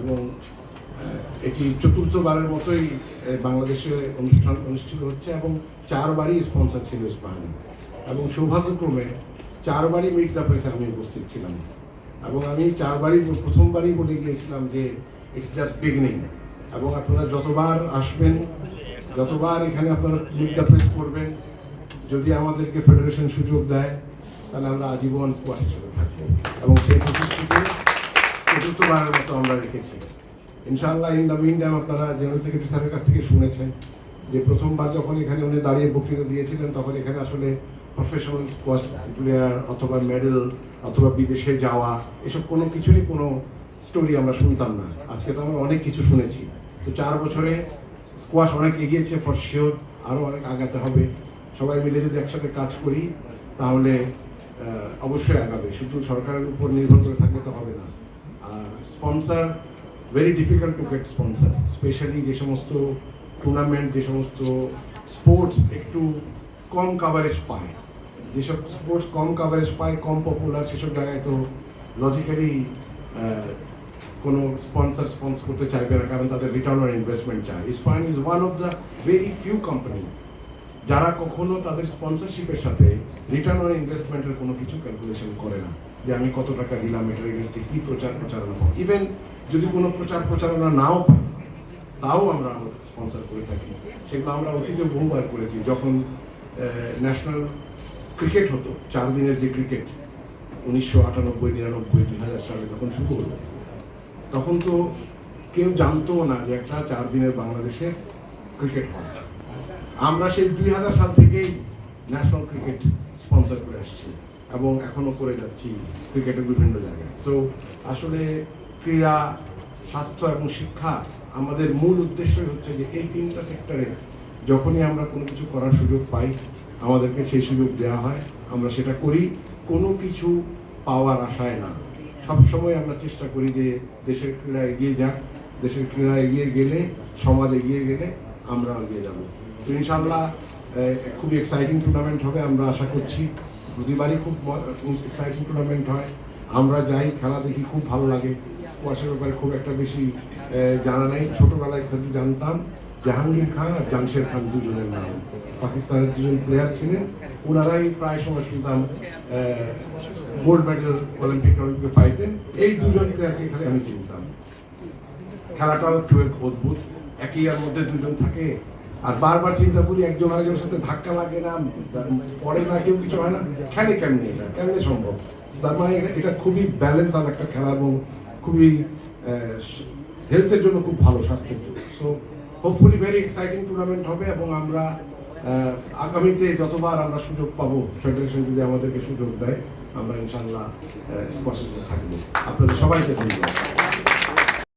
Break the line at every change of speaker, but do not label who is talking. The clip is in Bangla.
এবং এটি চতুর্থবারের মতোই বাংলাদেশে অনুষ্ঠান অনুষ্ঠিত হচ্ছে এবং চারবারই স্পন্সর ছিল ইস্পাহানি। এবং সৌভাগ্যক্রমে চারবারই মিট দ্য প্রেসে আমি উপস্থিত ছিলাম। এবং আমি চারবারই, প্রথমবারই বলে গিয়েছিলাম যে ইটস জাস্ট বিগিনিং এবং আপনারা যতবার আসবেন, যতবার এখানে আপনারা মিট দ্য প্রেস করবেন, যদি আমাদেরকে ফেডারেশন সুযোগ দেয়, তাহলে আমরা আজীবন স্কোয়াশের সাথে থাকব। এবং সেই প্রতিশ্রুতি চতুর্থবারের মতো আমরা রেখেছি ইনশাআল্লাহ ইন দ্য মিন আপনারা জেনারেল সেক্রেটারি স্যারের কাছ থেকে শুনেছেন। যে প্রথমবার যখন এখানে উনি দাঁড়িয়ে বক্তৃতা দিয়েছিলেন, তখন এখানে আসলে প্রফেশনাল স্কোয়াশ প্লেয়ার অথবা মেডেল অথবা বিদেশে যাওয়া, এসব কোনো কিছুরই কোনো স্টোরি আমরা শুনতাম না। আজকে তো আমরা অনেক কিছু শুনেছি। তো চার বছরে স্কোয়াশ অনেক এগিয়েছে ফর শিওর আরও অনেক আগাতে হবে। সবাই মিলে যদি একসাথে কাজ করি, তাহলে অবশ্যই আগাবে। শুধু সরকারের উপর নির্ভর করে থাকলে তো হবে না। Sponsor very difficult to get sponsor specially যে সমস্ত টুর্নামেন্ট যে সমস্ত স্পোর্টস একটু কম কাভারেজ পায়। যেসব স্পোর্টস কম কাভারেজ পায়, কম পপুলার সেসব জায়গায় তো লজিক্যালি কোনো স্পন্সর স্পন্স করতে চাইবে না, কারণ তাদের রিটার্ন অন ইনভেস্টমেন্ট চায় ইস্পান is one of the very few company যারা কখনো তাদের স্পন্সরশিপের সাথে রিটার্ন অন ইনভেস্টমেন্টের কোনো কিছু ক্যালকুলেশন করে না, যে আমি কত টাকা দিলাম, এটার এগেনস্টে কি প্রচার প্রচারণা করব ইভেন যদি কোনো প্রচার প্রচারণা নাও পাই, তাও আমরা স্পন্সর করে থাকি। সেগুলো আমরা অতীতে বহুবার করেছি। যখন ন্যাশনাল ক্রিকেট হতো, চার দিনের যে ক্রিকেট উনিশশো আটানব্বই, নিরানব্বই দুই হাজার সালে যখন শুরু হলো, তখন তো কেউ জানতো না যে একটা চার দিনের বাংলাদেশের ক্রিকেট হয়। আমরা সেই দুই হাজার সাল থেকেই ন্যাশনাল ক্রিকেট স্পন্সর করে আসছি এবং এখনও করে যাচ্ছি ক্রিকেটের বিভিন্ন জায়গায়। সো আসলে ক্রীড়া, স্বাস্থ্য এবং শিক্ষা আমাদের মূল উদ্দেশ্যই হচ্ছে যে এই তিনটা সেক্টরে যখনই আমরা কোনো কিছু করার সুযোগ পাই, আমাদেরকে সেই সুযোগ দেওয়া হয়, আমরা সেটা করি। কোনো কিছু পাওয়ার আশায় না। সবসময় আমরা চেষ্টা করি যে দেশের ক্রীড়া এগিয়ে যাক, দেশের ক্রীড়া এগিয়ে গেলে, সমাজ এগিয়ে গেলে আমরা এগিয়ে যাব। তো ইনশাল্লাহ খুবই এক্সাইটিং টুর্নামেন্ট হবে, আমরা আশা করছি। প্রতিবারই খুব এক্সাইটিং টুর্নামেন্ট হয়। আমরা যাই, খেলা দেখি, খুব ভালো লাগে। স্কোয়াশের ব্যাপারে খুব একটা বেশি জানা নেই। ছোটোবেলায় শুধু জানতাম, জাহাঙ্গীর খান আর জামশেদ খান দুজনের নাম। পাকিস্তানের দুজন প্লেয়ার ছিলেন। ওনারাই প্রায় সময় শুনতাম গোল্ড মেডেল অলিম্পিক অলিম্পিকে পাইতেন। এই দুজন প্লেয়ারকে খালি আমি চিনতাম। খেলাটাও একটু অদ্ভুত। একই আর মধ্যে দুজন থাকে আর বারবার চিন্তা করি একজন আরেকজনের সাথে ধাক্কা লাগে না পড়ে না কেউ কিছু হয় না। খেলে কেমনি এটা? কেমনে সম্ভব? তার মানে এটা- খুবই ব্যালেন্স আর একটা খেলা এবং খুবই হেলথের জন্য খুব ভালো, স্বাস্থ্যের জন্য। So hopefully very exciting tournament হবে এবং আমরা আগামীতে যতবার আমরা সুযোগ পাবো ফেডারেশন যদি আমাদেরকে সুযোগ দেয়, আমরা ইনশাল্লাহ স্পষ্ট থাকব। আপনাদের সবাইকে ধন্যবাদ।